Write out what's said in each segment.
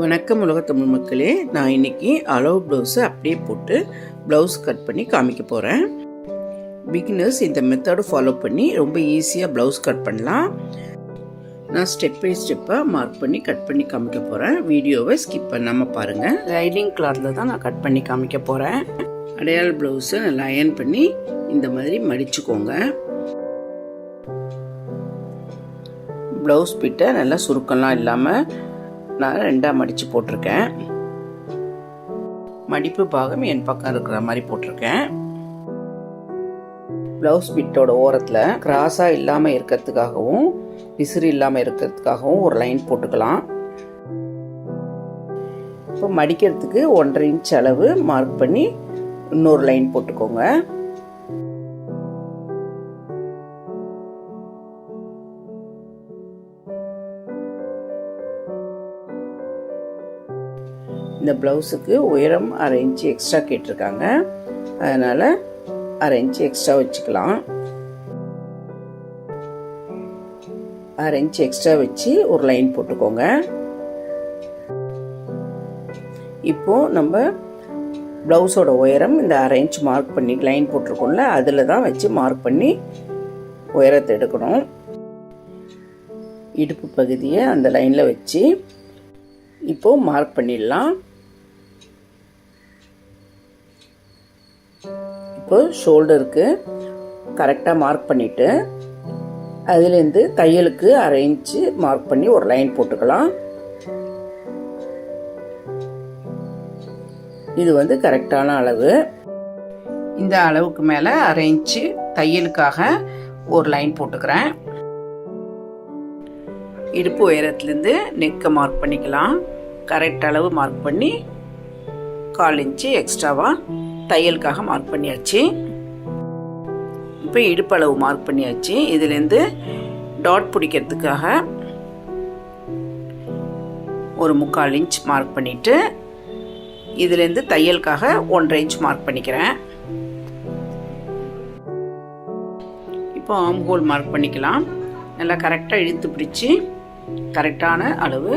வணக்கம் உலக தமிழ் மக்களே. நான் இன்னைக்கு அளவு ப்ளவுஸை அப்படியே போட்டு ப்ளவுஸ் கட் பண்ணி காமிக்க போகிறேன் பிகினர்ஸ் இந்த மெத்தடு ஃபாலோ பண்ணி ரொம்ப ஈஸியாக ப்ளவுஸ் கட் பண்ணலாம். நான் ஸ்டெப் பை ஸ்டெப்பாக மார்க் பண்ணி கட் பண்ணி காமிக்க போகிறேன் வீடியோவை ஸ்கிப் பண்ணாமல் பாருங்கள் ரைடிங் கிளாத்தில் தான் நான் கட் பண்ணி காமிக்க போகிறேன் அடையாள ப்ளவுஸை நல்லா அயன் பண்ணி இந்த மாதிரி மடிச்சுக்கோங்க. ப்ளவுஸ் பிட்டை நல்லா சுருக்கம்லாம் இல்லாமல் நான் ரெண்டாக மடித்து போட்டிருக்கேன். மடிப்பு பாகம் என் பக்கம் இருக்கிற மாதிரி போட்டிருக்கேன். ப்ளவுஸ் பிட்டோட ஓரத்தில் கிராஸாக இல்லாமல் இருக்கிறதுக்காகவும் விசிறு இல்லாமல் இருக்கிறதுக்காகவும் ஒரு லைன் போட்டுக்கலாம். இப்போ மடிக்கிறதுக்கு ஒன்றரை இன்ச் அளவு மார்க் பண்ணி இன்னொரு லைன் போட்டுக்கோங்க. இந்த ப்ளவுஸுக்கு உயரம் அரை இன்ச்சு எக்ஸ்ட்ரா கேட்டிருக்காங்க. அதனால் அரை இன்ச்சு எக்ஸ்ட்ரா வச்சுக்கலாம். அரை இன்ச்சு எக்ஸ்ட்ரா வச்சு ஒரு லைன் போட்டுக்கோங்க. இப்போ நம்ம ப்ளவுஸோட உயரம் இந்த அரை இன்ச் மார்க் பண்ணி லைன் போட்டிருக்கோம்ல அதில் தான் வச்சு மார்க் பண்ணி உயரத்தை எடுக்கணும். இடுப்பு பகுதியை அந்த லைனில் வச்சு இப்போது மார்க் பண்ணிடலாம். இப்போ ஷோல்டருக்கு கரெக்டாக மார்க் பண்ணிவிட்டு அதுலேருந்து தையலுக்கு அரை இன்ச்சு மார்க் பண்ணி ஒரு லைன் போட்டுக்கலாம். இது வந்து கரெக்டான அளவு. இந்த அளவுக்கு மேலே அரை இன்ச்சு தையலுக்காக ஒரு லைன் போட்டுக்கிறேன். இடுப்பு உயரத்துலேருந்து நெக்கை மார்க் பண்ணிக்கலாம். கரெக்ட் அளவு மார்க் பண்ணி கால் இன்ச்சு எக்ஸ்ட்ராவாக தையலுக்காக மார்க் பண்ணியாச்சு. இப்போ இடுப்பளவு மார்க் பண்ணியாச்சு. இதுலேருந்து டாட் பிடிக்கிறதுக்காக ஒரு முக்கால் இன்ச் மார்க் பண்ணிவிட்டு இதுலேருந்து தையலுக்காக ஒன்றரை இன்ச் மார்க் பண்ணிக்கிறேன். இப்போ ஆம் ஹோல் மார்க் பண்ணிக்கலாம். நல்லா கரெக்டாக இழுத்து பிடிச்சி கரெக்டான அளவு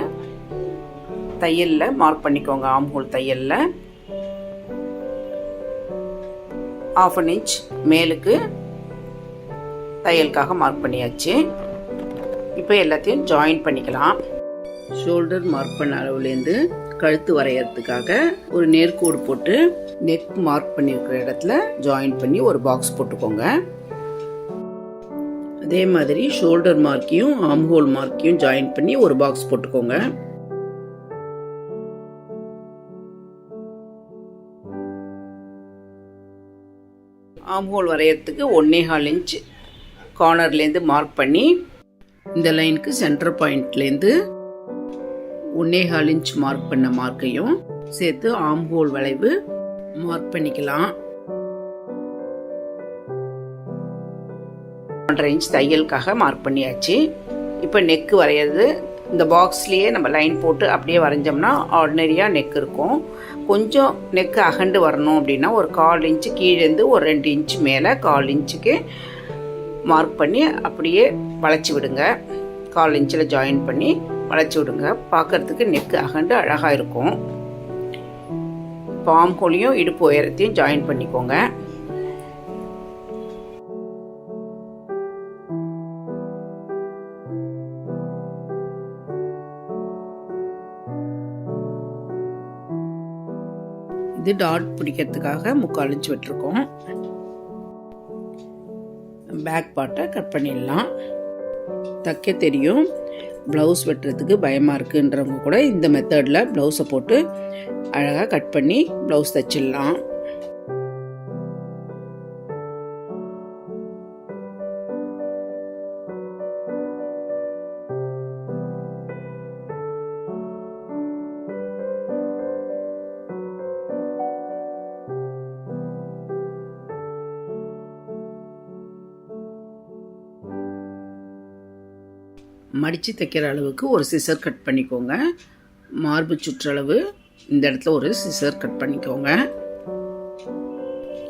தையலில் மார்க் பண்ணிக்கோங்க ஆம் ஹோல் தையலில். ஆஃப் அன் இன்ச் மேலுக்கு தையலுக்காக மார்க் பண்ணியாச்சு. இப்போ எல்லாத்தையும் ஜாயின் பண்ணிக்கலாம். ஷோல்டர் மார்க் பண்ண அளவுலேருந்து கழுத்து வரையறதுக்காக ஒரு நேர்கோடு போட்டு நெக் மார்க் பண்ணியிருக்கிற இடத்துல ஜாயின் பண்ணி ஒரு பாக்ஸ் போட்டுக்கோங்க. அதே மாதிரி ஷோல்டர் மார்க்கையும் ஆம்ஹோல் மார்க்கையும் ஜாயின் பண்ணி ஒரு பாக்ஸ் போட்டுக்கோங்க. ஆம் ஹோல் வரையறதுக்கு ஒன்னே கால் இன்ச் கார்னர்லேருந்து மார்க் பண்ணி இந்த லைனுக்கு சென்டர் பாயிண்ட்லேருந்து ஒன்னே கால் இன்ச் மார்க் பண்ண மார்க்கையும் சேர்த்து ஆம் ஹோல் வளைவு மார்க் பண்ணிக்கலாம். ஒன்றரை இன்ச் தையலுக்காக மார்க் பண்ணியாச்சு. இப்போ நெக்கு வரைகிறது இந்த பாக்ஸ்லேயே நம்ம லைன் போட்டு அப்படியே வரைஞ்சோம்னா ஆர்டினரியாக நெக் இருக்கும். கொஞ்சம் நெக்கு அகண்டு வரணும் அப்படின்னா ஒரு கால் இன்ச்சு கீழேருந்து ஒரு ரெண்டு இன்ச்சு மேலே கால் இன்ச்சுக்கு மார்க் பண்ணி அப்படியே வளைச்சி விடுங்க. கால் இன்ச்சில் ஜாயின் பண்ணி வளைச்சி விடுங்க. பார்க்கறதுக்கு நெக்கு அகண்டு அழகாக இருக்கும். பாம்கோலையும் இடுப்பு உயரத்தையும் ஜாயின் பண்ணிக்கோங்க. இது டாட் பிடிக்கிறதுக்காக முக்கால் இன்ச் விட்டுருக்கோம். பேக் பார்ட்டை கட் பண்ணிடலாம். தைக்க தெரியும். ப்ளவுஸ் வெட்டுறதுக்கு பயமாக இருக்குன்றவங்க கூட இந்த மெத்தடில் ப்ளவுஸை போட்டு அழகாக கட் பண்ணி ப்ளவுஸ் தைச்சிடலாம். மடித்து தைக்கிற அளவுக்கு ஒரு சிசர் கட் பண்ணிக்கோங்க. மார்பு சுற்றளவு இந்த இடத்துல ஒரு சிசர் கட் பண்ணிக்கோங்க.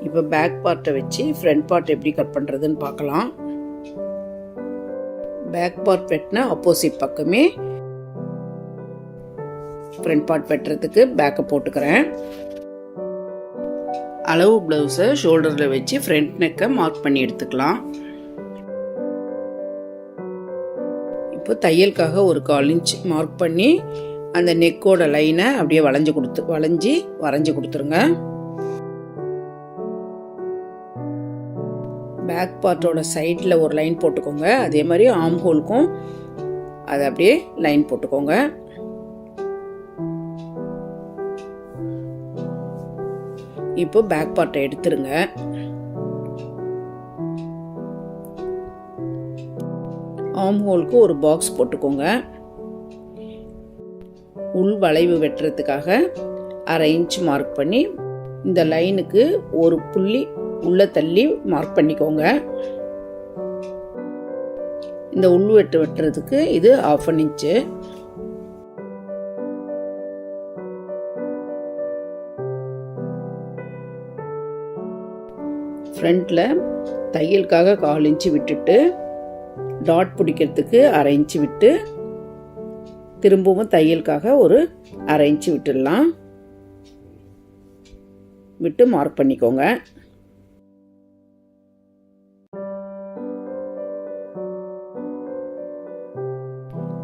இப்போ பேக் பார்ட்டை வச்சு ஃப்ரண்ட் பார்ட் எப்படி கட் பண்ணுறதுன்னு பார்க்கலாம். பேக் பார்ட் வெட்டின ஆப்போசிட் பக்கமே ஃப்ரண்ட் பார்ட் வெட்டுறதுக்கு பேக்கை போட்டுக்கிறேன். அளவு ப்ளவுஸை ஷோல்டரில் வச்சு ஃப்ரண்ட் நெக்கை மார்க் பண்ணி எடுத்துக்கலாம். இப்போ தையலுக்காக ஒரு கால் இன்ச் மார்க் பண்ணி அந்த நெக்கோட லைனை அப்படியே வளைஞ்சு கொடுத்து வளைஞ்சி வரைஞ்சி கொடுத்துருங்க. பேக் பார்ட்டோட சைடில் ஒரு லைன் போட்டுக்கோங்க. அதே மாதிரி ஆம் ஹோலுக்கும் அதை அப்படியே லைன் போட்டுக்கோங்க. இப்போ பேக் பார்ட்டை எடுத்துருங்க. ஆம் ஹோலுக்கு ஒரு பாக்ஸ் போட்டுக்கோங்க. உள் வளைவு வெட்டுறதுக்காக அரை இன்ச் மார்க் பண்ணி இந்த லைனுக்கு ஒரு புள்ளி உள்ளே தள்ளி மார்க் பண்ணிக்கோங்க. இந்த உள் வெட்டு வெட்டுறதுக்கு இது ஆஃப் அன் இன்ச்சு ஃப்ரண்ட்டில் தையலுக்காக கால் இன்ச்சு விட்டுட்டு டாட் பிடிக்கிறதுக்கு அரை இன்ச்சு விட்டு திரும்பவும் தையலுக்காக ஒரு அரை இன்ச்சு விட்டுடலாம். விட்டு மார்க் பண்ணிக்கோங்க.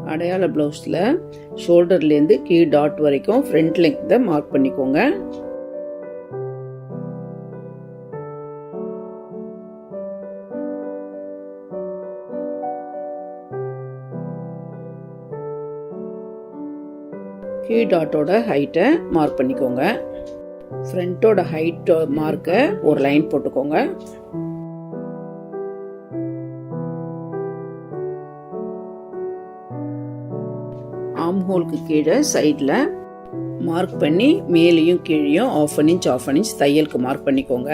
அடையாள ப்ளவுஸில் ஷோல்டர்லேருந்து கீ டாட் வரைக்கும் ஃப்ரண்ட் லெங்க்தை மார்க் பண்ணிக்கோங்க. கீ டாட்டோட ஹைட்டை மார்க் பண்ணிக்கோங்க. ஃப்ரண்ட்டோட ஹைட்டோ மார்க்கை ஒரு லைன் போட்டுக்கோங்க. ஆம் ஹோலுக்கு கீழே சைடில் மார்க் பண்ணி மேலேயும் கீழேயும் half an inch half an inch தையலுக்கு மார்க் பண்ணிக்கோங்க.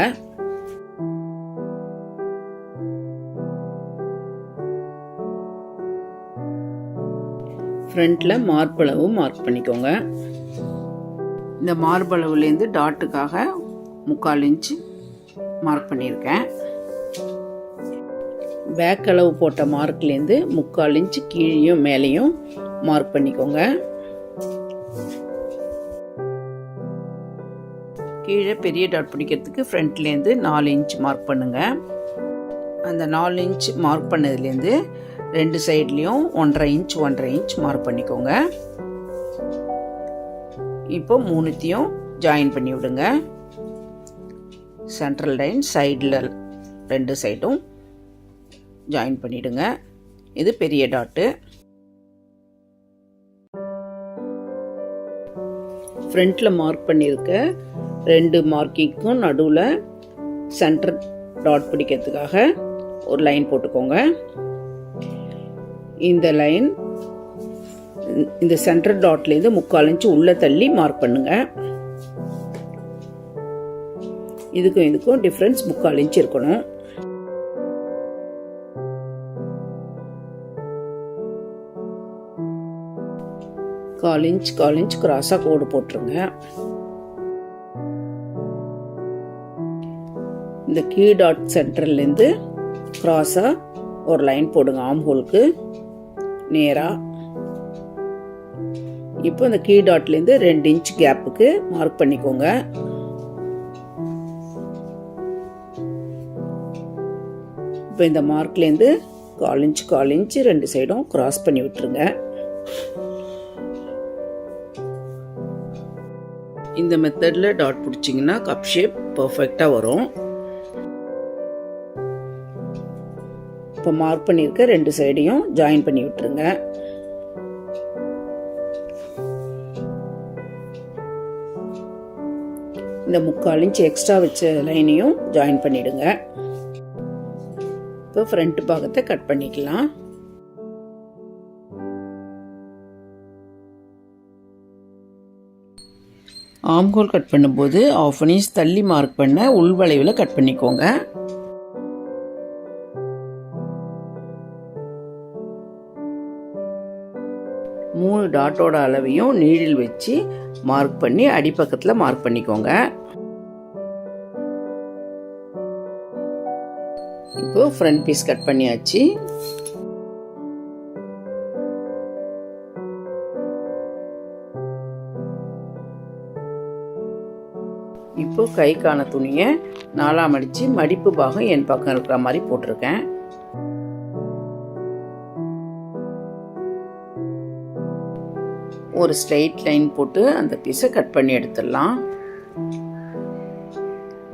ஃப்ரண்ட்டில் மார்பளவும் மார்க் பண்ணிக்கோங்க. இந்த மார்பளவுலேருந்து டாட்டுக்காக முக்கால் இன்ச் மார்க் பண்ணியிருக்கேன். பேக் அளவு போட்ட மார்க்லேருந்து முக்கால் இன்ச் கீழேயும் மேலேயும் மார்க் பண்ணிக்கோங்க. கீழே பெரிய டாட் பிடிக்கிறதுக்கு ஃப்ரண்ட்லேருந்து நாலு இன்ச் மார்க் பண்ணுங்க. அந்த நாலு இன்ச் மார்க் பண்ணதுலேருந்து ரெண்டு சைட்லேயும் ஒன்றரை இன்ச் ஒன்றரை இன்ச் மார்க் பண்ணிக்கோங்க. இப்போ மூணுத்தையும் ஜாயின் பண்ணி விடுங்க. சென்ட்ரல் லைன் சைடில் ரெண்டு சைடும் ஜாயின் பண்ணிவிடுங்க இது பெரிய டாட்டு ஃப்ரண்ட்டில் மார்க் பண்ணியிருக்க ரெண்டு மார்க்கிங்க்கும் நடுவில் சென்டர் டாட் பிடிக்கிறதுக்காக ஒரு லைன் போட்டுக்கோங்க. இந்த லைன் இந்த சென்டர் டாட்லேருந்து முக்கால் இன்ச்சு உள்ளே தள்ளி மார்க் பண்ணுங்கள் இதுக்கும் இதுக்கும் டிஃப்ரென்ஸ் முக்கால் இன்ச் இருக்கணும். கால் இன்ச் கால் இன்ச் கிராஸாக கோடு போட்டுருங்க. இந்த கீ டாட் சென்டர்லேருந்து கிராஸாக ஒரு லைன் போடுங்க ஆம் ஹோலுக்கு நேராக இப்போ இந்த கீ டாட்லேருந்து ரெண்டு இன்ச் கேப்புக்கு மார்க் பண்ணிக்கோங்க. இப்போ இந்த மார்க்லேருந்து கால் இன்ச் கால் இன்ச் ரெண்டு சைடும் கிராஸ் பண்ணி விட்டுருங்க. இந்த மெத்தடில் டாட் பிடிச்சிங்கன்னா கப் ஷேப் பர்ஃபெக்டாக வரும். இப்போ மார்க் பண்ணியிருக்க ரெண்டு சைடையும் ஜாயின் பண்ணி விட்டுருங்க. இந்த முக்கால் இன்ச் எக்ஸ்ட்ரா வச்ச லைனையும் ஜாயின் பண்ணிடுங்க. இப்போ ஃப்ரண்ட் பாகத்தை கட் பண்ணிக்கலாம். ஆம்கோல் கட் பண்ணும்போது ஆஃப் அன் இன்ச் தள்ளி மார்க் பண்ண உள்வளைவில் கட் பண்ணிக்கோங்க. மூணு டாட்டோட அளவையும் நீழில் வச்சு மார்க் பண்ணி அடிப்பக்கத்தில் மார்க் பண்ணிக்கோங்க. இப்போ ஃப்ரண்ட் பீஸ் கட் பண்ணியாச்சு. இப்போ கைக்கான துணியை நாலாம் அடித்து மடிப்பு பாகம் என் பக்கம் இருக்கிற மாதிரி போட்டிருக்கேன். ஒரு ஸ்ட்ரெயிட் லைன் போட்டு அந்த பீஸை கட் பண்ணி எடுத்துடலாம்.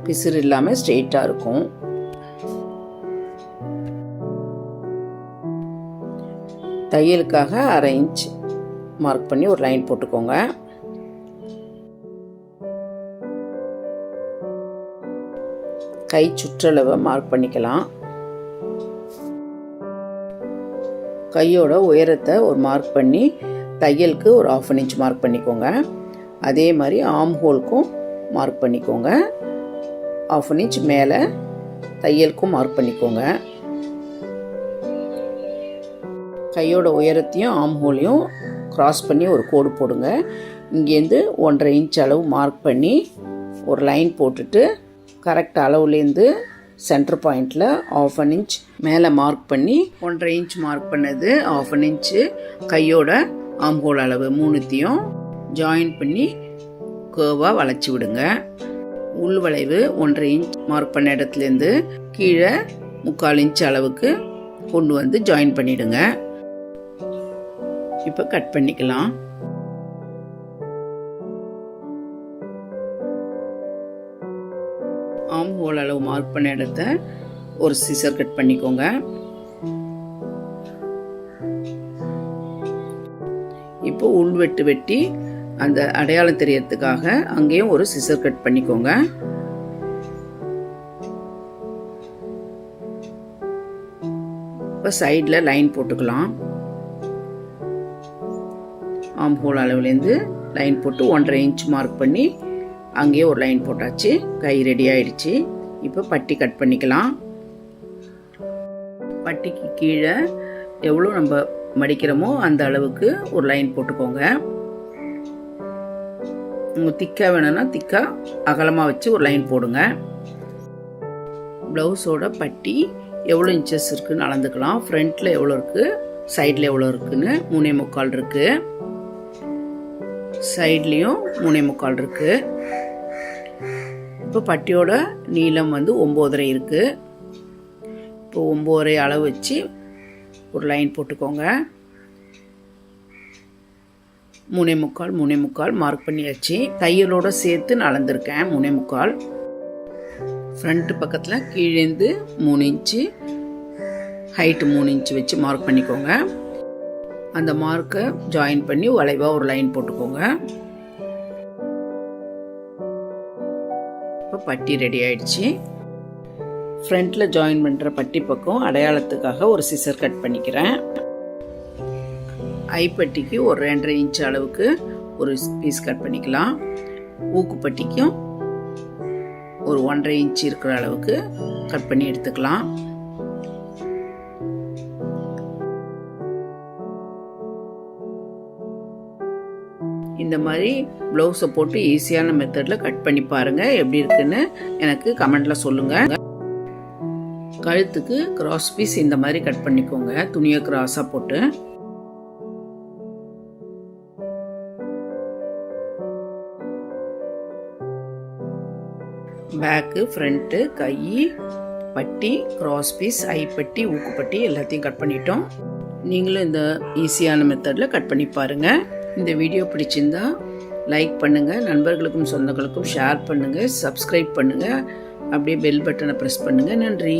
பிசுறு இல்லாமல் ஸ்ட்ரெயிட்டாக இருக்கும். தையலுக்காக அரை இன்ச் மார்க் பண்ணி ஒரு லைன் போட்டுக்கோங்க. கை சுற்றளவை மார்க் பண்ணிக்கலாம். கையோட உயரத்தை ஒரு மார்க் பண்ணி தையலுக்கு ஒரு ஆஃப் அன் இன்ச் மார்க் பண்ணிக்கோங்க. அதே மாதிரி ஆம் ஹோலுக்கும் மார்க் பண்ணிக்கோங்க. ஆஃப் அன் இன்ச் மேலே தையலுக்கும் மார்க் பண்ணிக்கோங்க. கையோட உயரத்தையும் ஆம் ஹோலையும் க்ராஸ் பண்ணி ஒரு கோடு போடுங்க. இங்கேருந்து ஒன்றரை இன்ச் அளவு மார்க் பண்ணி ஒரு லைன் போட்டுட்டு கரெக்ட் அளவுலேருந்து சென்டர் பாயிண்டில் ஆஃப் அன் இன்ச் மேலே மார்க் பண்ணி ஒன்றரை இன்ச் மார்க் பண்ணது ஆஃப் அன் இன்ச்சு கையோட ஆம்ஹோல் அளவு மூணுத்தையும் ஜாயின் பண்ணி கேர்வாக வளைச்சி விடுங்க. உள் வளைவு ஒன்றரை இன்ச் மார்க் பண்ண இடத்துலேருந்து கீழே முக்கால் இன்ச் அளவுக்கு கொண்டு வந்து ஜாயின் பண்ணிவிடுங்க இப்போ கட் பண்ணிக்கலாம். ஆம் ஹோல் அளவு மார்க் பண்ண இடத்த ஒரு சிசர் கட் பண்ணிக்கோங்க. வெட்டு வெட்டி அந்த அடையாளம் தெரியறதுக்காக அங்கேயும் ஒரு சிசர் கட் பண்ணிக்கோங்க. இப்போ சைடில் லைன் போட்டுக்கலாம். ஆம் ஹோல் அளவுலேருந்து லைன் போட்டு ஒன்றரை இன்ச் மார்க் பண்ணி அங்கேயே ஒரு லைன் போட்டாச்சு. கை ரெடி ஆயிடுச்சு. இப்போ பட்டி கட் பண்ணிக்கலாம். பட்டிக்கு கீழே எவ்வளோ நம்ம மடிக்கிறோமோ அந்த அளவுக்கு ஒரு லைன் போட்டுக்கோங்க. உங்கள் திக்காக வேணும்னா திக்காக அகலமாக வச்சு ஒரு லைன் போடுங்க. ப்ளவுஸோட பட்டி எவ்வளோ இன்ச்சஸ் இருக்குதுன்னு அளந்துக்கலாம். ஃப்ரண்ட்டில் எவ்வளோ இருக்குது சைடில் எவ்வளோ இருக்குதுன்னு மூணே முக்கால் இருக்குது சைட்லேயும் மூணே முக்கால் இருக்குது இப்போ பட்டியோட நீளம் வந்து ஒம்போதரை இருக்குது இப்போ ஒம்போதரை அளவு வச்சு ஒரு லைன் போட்டுக்கோங்க. முனை முக்கால் முனை முக்கால் மார்க் பண்ணியாச்சு. தையலோடு சேர்த்து நான் அளந்திருக்கேன் முக்கால். ஃப்ரண்ட்டு பக்கத்தில் கீழேந்து மூணு இன்ச்சு ஹைட்டு மூணு இன்ச்சு வச்சு மார்க் பண்ணிக்கோங்க. அந்த மார்க்கை ஜாயின் பண்ணி வளைவாக ஒரு லைன் போட்டுக்கோங்க. இப்போ பட்டி ரெடி ஆயிடுச்சு. ஃப்ரண்ட்டில் ஜாயின் பண்ணுற பட்டி பக்கம் அடையாளத்துக்காக ஒரு சிசர் கட் பண்ணிக்கிறேன். ஐப்பட்டிக்கு ஒரு ரெண்டரை இன்ச் அளவுக்கு ஒரு பீஸ் கட் பண்ணிக்கலாம். ஊக்குப்பட்டிக்கும் ஒரு ஒன்றரை இன்ச் இருக்கிற அளவுக்கு கட் பண்ணி எடுத்துக்கலாம். இந்த மாதிரி ப்ளவுஸை போட்டு ஈஸியான மெத்தடில் கட் பண்ணி பாருங்கள் எப்படி இருக்குன்னு எனக்கு கமெண்டில் சொல்லுங்கள் கழுத்துக்கு கிராஸ் பீஸ் இந்த மாதிரி கட் பண்ணிக்கோங்க. துணியை கிராஸாக போட்டு. பேக்கு ஃப்ரண்ட்டு கை பட்டி கிராஸ் பீஸ் ஐப்பட்டி ஊக்குப்பட்டி எல்லாத்தையும் கட் பண்ணிட்டோம். நீங்களும் இந்த ஈஸியான மெத்தடில் கட் பண்ணி பாருங்கள் இந்த வீடியோ பிடிச்சிருந்தா லைக் பண்ணுங்கள் நண்பர்களுக்கும் சொந்தங்களுக்கும் ஷேர் பண்ணுங்கள் சப்ஸ்கிரைப் பண்ணுங்கள் அப்படியே பெல் பட்டனை ப்ரெஸ் பண்ணுங்கள் நன்றி.